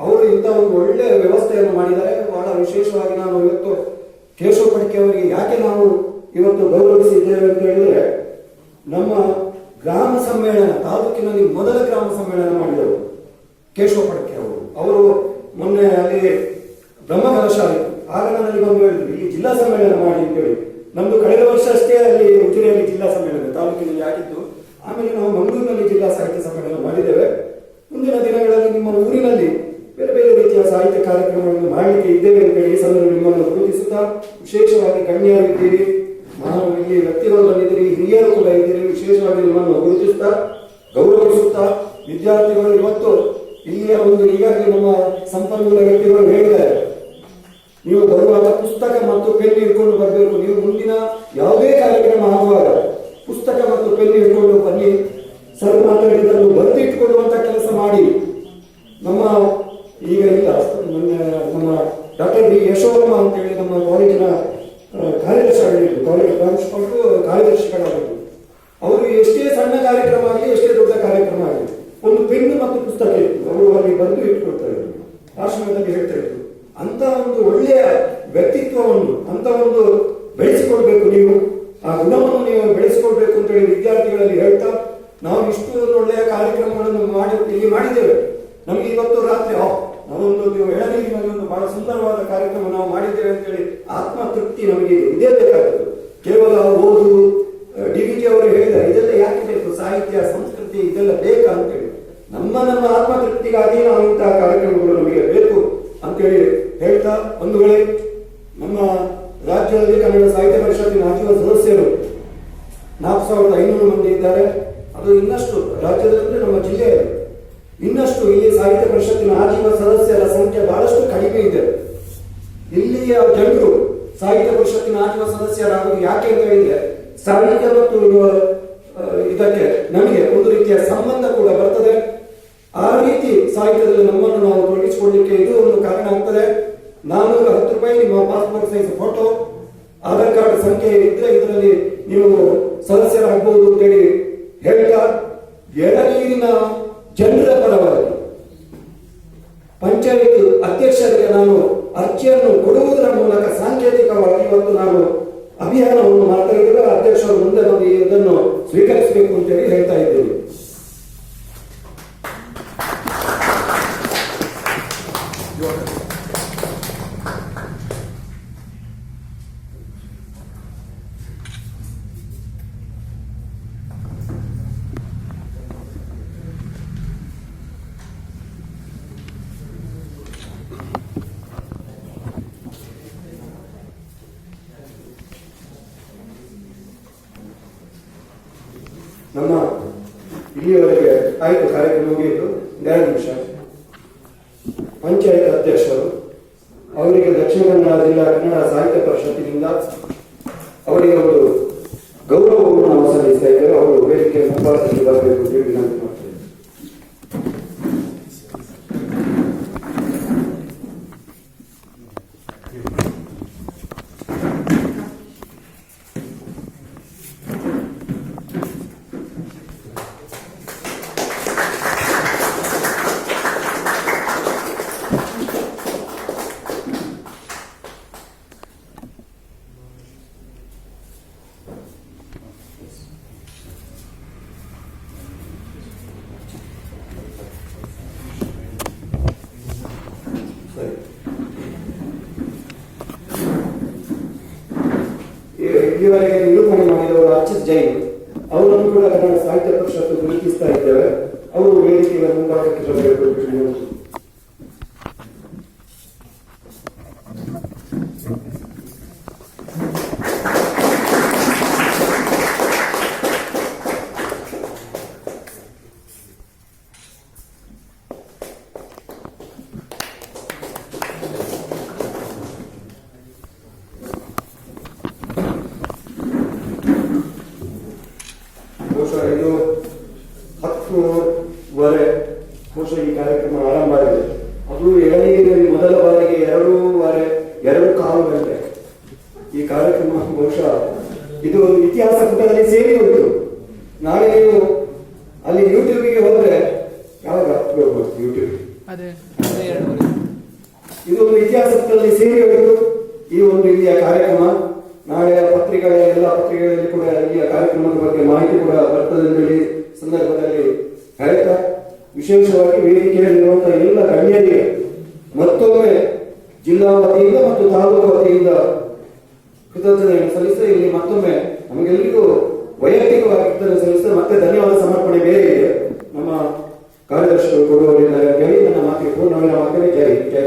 S1: ಅವರು ಇಂಥ ಒಂದು ಒಳ್ಳೆ ವ್ಯವಸ್ಥೆಯನ್ನು ಮಾಡಿದ್ದಾರೆ. ಬಹಳ ವಿಶೇಷವಾಗಿ ನಾನು ಇವತ್ತು ಕೇಶವ ಪಡಿಕೆ ಅವರಿಗೆ ಯಾಕೆ ನಾವು ಇವತ್ತು ಗೌರವಿಸಿದ್ದೇವೆ ಅಂತ ಹೇಳಿದ್ರೆ, ನಮ್ಮ ಗ್ರಾಮ ಸಮ್ಮೇಳನ, ತಾಲೂಕಿನಲ್ಲಿ ಮೊದಲ ಗ್ರಾಮ ಸಮ್ಮೇಳನ ಮಾಡಿದರು ಕೇಶವ ಪಡಕೆ ಅವರು. ಅವರು ಮೊನ್ನೆ ಅಲ್ಲಿ ಬ್ರಹ್ಮಕಲಶ ಆಗ ನಾನು ಬಂದು ಹೇಳಿದ್ರು ಇಲ್ಲಿ ಜಿಲ್ಲಾ ಸಮ್ಮೇಳನ ಮಾಡಿ ಅಂತೇಳಿ ನಮ್ದು ಕಳೆದ ವರ್ಷ ಅಷ್ಟೇ ಅಲ್ಲಿ ಉಜಿರೆಯಲ್ಲಿ ಜಿಲ್ಲಾ ಸಮ್ಮೇಳನ, ತಾಲೂಕಿನಲ್ಲಿ ಆಗಿದ್ದು, ಆಮೇಲೆ ನಾವು ಮಂಗಳೂರಿನಲ್ಲಿ ಜಿಲ್ಲಾ ಸಾಹಿತ್ಯ ಸಮ್ಮೇಳನ ಮಾಡಿದ್ದೇವೆ. ಮುಂದಿನ ದಿನಗಳಲ್ಲಿ ನಿಮ್ಮ ಊರಿನಲ್ಲಿ ಬೇರೆ ಬೇರೆ ರೀತಿಯ ಸಾಹಿತ್ಯ ಕಾರ್ಯಕ್ರಮಗಳನ್ನು ಮಾಡಲಿಕ್ಕೆ ಇದ್ದೇವೆ ಅಂತ ಹೇಳಿ ಈ ಸಂದರ್ಭದಲ್ಲಿ ನಿಮ್ಮನ್ನು ಗುರುತಿಸುತ್ತಾ ವಿಶೇಷವಾಗಿ ಗಣ್ಯರಿದ್ದೀರಿ ನಾನು ಇಲ್ಲಿ ವ್ಯಕ್ತಿಗಳು ಬಂದಿದ್ದೀರಿ ಹಿರಿಯರು ಕೂಡ ಇದ್ದೀರಿ, ವಿಶೇಷವಾಗಿ ನಿಮ್ಮನ್ನು ಗುರುತಿಸುತ್ತಾ, ಗೌರವಿಸುತ್ತಾ, ವಿದ್ಯಾರ್ಥಿಗಳು ಇವತ್ತು ಇಲ್ಲಿಯ ಒಂದು ಈಗಾಗಲೇ ನಮ್ಮ ಸಂಪನ್ಮೂಲ ವ್ಯಕ್ತಿಗಳು ಹೇಳಿದ್ದಾರೆ. ನೀವು ಬರುವಾಗ ಪುಸ್ತಕ ಮತ್ತು ಪೆನ್ ಇಟ್ಕೊಂಡು ಬರಬೇಕು. ನೀವು ಮುಂದಿನ ಯಾವುದೇ ಕಾರ್ಯಕ್ರಮ ಆಗುವಾಗ ಪುಸ್ತಕ ಮತ್ತು ಪೆನ್ ಹಿಡ್ಕೊಂಡು ಬನ್ನಿ ಸರ್ ಮಾತಾಡಿದ್ದನ್ನು ಬರೆದಿಟ್ಕೊಳ್ಳುವಂತ ಕೆಲಸ ಮಾಡಿ ನಮ್ಮ ಈಗ ಇಲ್ಲ ಮೊನ್ನೆ ನಮ್ಮ ಡಾಕ್ಟರ್ ಬಿ ಯಶೋವರ್ಮ ಅಂತೇಳಿ ನಮ್ಮ ಕಾಲೇಜಿನ ಆ, ಕಾರ್ಯದರ್ಶಿ ಆಗಿದ್ರು ಕಾಲೇಜ್ ಪ್ರಾಂಶುಪಾಲರು ಕಾರ್ಯದರ್ಶಿಗಳಾಗಿದ್ರು ಅವರು ಎಷ್ಟೇ ಸಣ್ಣ ಕಾರ್ಯಕ್ರಮ ಆಗಲಿ ಎಷ್ಟೇ ದೊಡ್ಡ ಕಾರ್ಯಕ್ರಮ ಆಗಲಿ ಒಂದು ಪೆನ್ ಮತ್ತು ಪುಸ್ತಕ ಇತ್ತು ಅವರು ಅಲ್ಲಿ ಬರೆದು ಇಟ್ಕೊಳ್ತಾ ಇದ್ರು ಭಾಷಣದಲ್ಲಿ ಹೇಳ್ತಾ ಇದ್ರು ಅಂತ ಒಂದು ಒಳ್ಳೆಯ ವ್ಯಕ್ತಿತ್ವವನ್ನು ಅಂತ ಒಂದು ಬೆಳೆಸಿಕೊಳ್ಬೇಕು ನೀವು ಆ ಗುಣವನ್ನು ನೀವು ಬೆಳೆಸಿಕೊಳ್ಬೇಕು ಅಂತ ಹೇಳಿ ವಿದ್ಯಾರ್ಥಿಗಳಲ್ಲಿ ಹೇಳ್ತಾ ನಾವು ಇಷ್ಟು ಒಂದು ಒಳ್ಳೆಯ ಕಾರ್ಯಕ್ರಮಗಳನ್ನು ಮಾಡಿ ಇಲ್ಲಿ ಮಾಡಿದ್ದೇವೆ ನಮಗೆ ಇವತ್ತು ರಾತ್ರಿ ಆ, ನಾವೊಂದು ನೀವು ಎಳನೀರಿನಲ್ಲಿ ಒಂದು ಬಹಳ ಸುಂದರವಾದ ಕಾರ್ಯಕ್ರಮ ನಾವು ಮಾಡಿದ್ದೇವೆ ಅಂತೇಳಿ ಆತ್ಮ ತೃಪ್ತಿ ನಮಗೆ ಇದೆ. ಬೇಕಾದದ್ದು. ಕೇವಲ ಓದು ಡಿ ವಿ ಜಿ ಅವರು ಹೇಳಿದ ಇದೆಲ್ಲ ಯಾಕೆ ಬೇಕು? ಸಾಹಿತ್ಯ, ಸಂಸ್ಕೃತಿ ಇದೆಲ್ಲ ಬೇಕಾ ಅಂತೇಳಿ. ನಮ್ಮ ನಮ್ಮ ಆತ್ಮ ತೃಪ್ತಿಗಾಗಿ ನಾವು ಇಂತಹ ಕಾರ್ಯಕ್ರಮಗಳು ನಮಗೆ ಬೇಕು ಅಂತೇಳಿ ಹೇಳ್ತಾ ಒಂದು ವೇಳೆ ನಮ್ಮ ರಾಜ್ಯದಲ್ಲಿ ಕನ್ನಡ ಸಾಹಿತ್ಯ ಪರಿಷತ್ತಿನ ಆಜೀವ ಸದಸ್ಯರು ನಾಲ್ಕು ಸಾವಿರದ ಐನೂರು ಮಂದಿ ಇದ್ದಾರೆ. ಅದು ಇನ್ನಷ್ಟು ರಾಜ್ಯದಲ್ಲಿ ನಮ್ಮ ಜಿಲ್ಲೆಯಲ್ಲಿ ಇನ್ನಷ್ಟು ಇಲ್ಲಿ ಸಾಹಿತ್ಯ ಪರಿಷತ್ತಿನ ಆಜೀವ ಸದಸ್ಯರ ಸಂಖ್ಯೆ ಬಹಳಷ್ಟು ಕಡಿಮೆ ಇದೆ. ಇಲ್ಲಿಯ ಜನರು ಸಾಹಿತ್ಯ ಪರಿಷತ್ತಿನ ಆಜೀವ ಸದಸ್ಯರಾಗುವುದು ಯಾಕೆ ಅಂತ ಹೇಳಿದ್ರೆ ಸಾಹಿತ್ಯ ಮತ್ತು ಇದಕ್ಕೆ ನಮಗೆ ಒಂದು ರೀತಿಯ ಸಂಬಂಧ ಕೂಡ ಬರ್ತದೆ ಆ ರೀತಿ ಸಾಹಿತ್ಯದಲ್ಲಿ ನಮ್ಮನ್ನು ನಾವು ತೊಡಗಿಸಿಕೊಳ್ಳಿಕ್ಕೆ ಇದು ಒಂದು ಕಾರಣ ಆಗ್ತದೆ ನಾನೂರ ಹತ್ತು ರೂಪಾಯಿ ನಿಮ್ಮ passport size photo Aadhaar card ಸಂಖ್ಯೆ ಇದ್ರೆ ಇದರಲ್ಲಿ ನೀವು ಸದಸ್ಯರಾಗಬಹುದು ಅಂತೇಳಿ ಹೇಳ್ತಾ ಎಳನೀರಿನ ಜನರ ಪರವಾಗಿ ಪಂಚಾಯತ್ ಅಧ್ಯಕ್ಷರಿಗೆ ನಾನು ಅರ್ಜಿಯನ್ನು ಕೊಡುವುದರ ಮೂಲಕ ಸಾಂಕೇತಿಕವಾಗಿ ಇವತ್ತು ನಾನು ಅಭಿಯಾನವನ್ನು ಮಾಡ್ತಾ ಇದ್ದೇವೆ ಅಧ್ಯಕ್ಷರು ಮುಂದೆ ಬಂದು ಇದನ್ನು ಸ್ವೀಕರಿಸಬೇಕು ಅಂತೇಳಿ ಹೇಳ್ತಾ ಇದ್ದೇವೆ ನಮ್ಮ ಇಲ್ಲಿಯವರೆಗೆ ಆಯ್ತು ಕಾರ್ಯಕ್ರಮ ಮುಗಿಯಿತು. ಎರಡು ನಿಮಿಷ. ಪಂಚಾಯತ್ ಅಧ್ಯಕ್ಷರು, ಅವರಿಗೆ ದಕ್ಷಿಣ ಕನ್ನಡ ಜಿಲ್ಲಾ ಕನ್ನಡ ಸಾಹಿತ್ಯ ಪರಿಷತ್ತಿನಿಂದ ಅವರಿಗೆ ಒಂದು ಗೌರವವನ್ನು ನಾವು ಸಲ್ಲಿಸ್ತಾ ಇದ್ದೇವೆ. ಅವರು ವೇದಿಕೆ ಮುಂಭಾಗದಲ್ಲಿ ಬರಬೇಕು ವಿನಂತಿ ಮಾಡ್ತೇವೆ ಸರಿ ಈ- ಇಲ್ಲಿವರೆಗೆ ನಿರೂಪಣೆ ಮಾಡಿದವರು ಅಚ್ಚ ಜೈನ್. ಅವರನ್ನು ಕೂಡ ಕನ್ನಡ ಸಾಹಿತ್ಯ ಪರಿಷತ್ತು ಗುರುತಿಸ್ತಾ ಇದ್ದೇವೆ. ಅವರು ವೇದಿಕೆಯ ಮುಂಭಾಗಕ್ಕೆ ಬರಬೇಕು ಬಹುಶಃ ಇದು ಹತ್ತುವರೆ ಬಹುಶಃ ಈ ಕಾರ್ಯಕ್ರಮ ಆರಂಭ ಆಗಿದೆ ಅದು ಎಳನೀರಿನಲ್ಲಿ ಮೊದಲ ಬಾರಿಗೆ ಎರಡೂವರೆ ಎರಡು ಕಾಲು ಗಂಟೆ ಈ ಕಾರ್ಯಕ್ರಮ ಬಹುಶಃ ಇದು ಒಂದು ಇತಿಹಾಸ ಪುಟದಲ್ಲಿ ಸೇರಿ ಹೋಯಿತು. ನಾಳೆ ನೀವು ಅಲ್ಲಿ ಯೂಟ್ಯೂಬಿಗೆ ಹೋದ್ರೆ ಯಾವಾಗ ಹೋಗ್ಬೋದು ಯೂಟ್ಯೂಬ್? ಇದು ಒಂದು ಇತಿಹಾಸ ಪುಟದಲ್ಲಿ ಸೇರಿ ಹೋಯಿತು. ಈ ಒಂದು ರೀತಿಯ ಕಾರ್ಯಕ್ರಮ. ನಾಳೆ ಪತ್ರಿಕೆಗಳ ಎಲ್ಲ ಪತ್ರಿಕೆಗಳಲ್ಲಿ ಕೂಡ ಇಲ್ಲಿಯ ಕಾರ್ಯಕ್ರಮದ ಬಗ್ಗೆ ಮಾಹಿತಿ ಕೂಡ ಬರ್ತದೆ ಅಂತ ಹೇಳಿ ಸಂದರ್ಭದಲ್ಲಿ ಹೇಳ್ತಾ ವಿಶೇಷವಾಗಿ ವೇದಿಕೆಯಲ್ಲಿರುವಂತಹ ಎಲ್ಲ ಗಣ್ಯರಿಗೆ ಮತ್ತೊಮ್ಮೆ ಜಿಲ್ಲಾ ವತಿಯಿಂದ ಮತ್ತು ತಾಲೂಕು ವತಿಯಿಂದ ಕೃತಜ್ಞತೆಯನ್ನು ಸಲ್ಲಿಸಿ ಇಲ್ಲಿ ಮತ್ತೊಮ್ಮೆ ನಮಗೆಲ್ಲರಿಗೂ ವೈಯಕ್ತಿಕವಾಗಿ ಕೃತಜ್ಞತೆ ಸಲ್ಲಿಸ ಮತ್ತೆ ಧನ್ಯವಾದ ಸಮರ್ಪಣೆ ಬೇರೆ ಇದೆ. ನಮ್ಮ ಕಾರ್ಯದರ್ಶಿಗಳು ಕೊಡುವವರಿದ್ದಾರೆ ಹೇಳಿ ನನ್ನ ಮಾತಿಗೆ ಪೂರ್ಣವಾಗಿ ಹಾಕಿ ಜೈ ಜೈ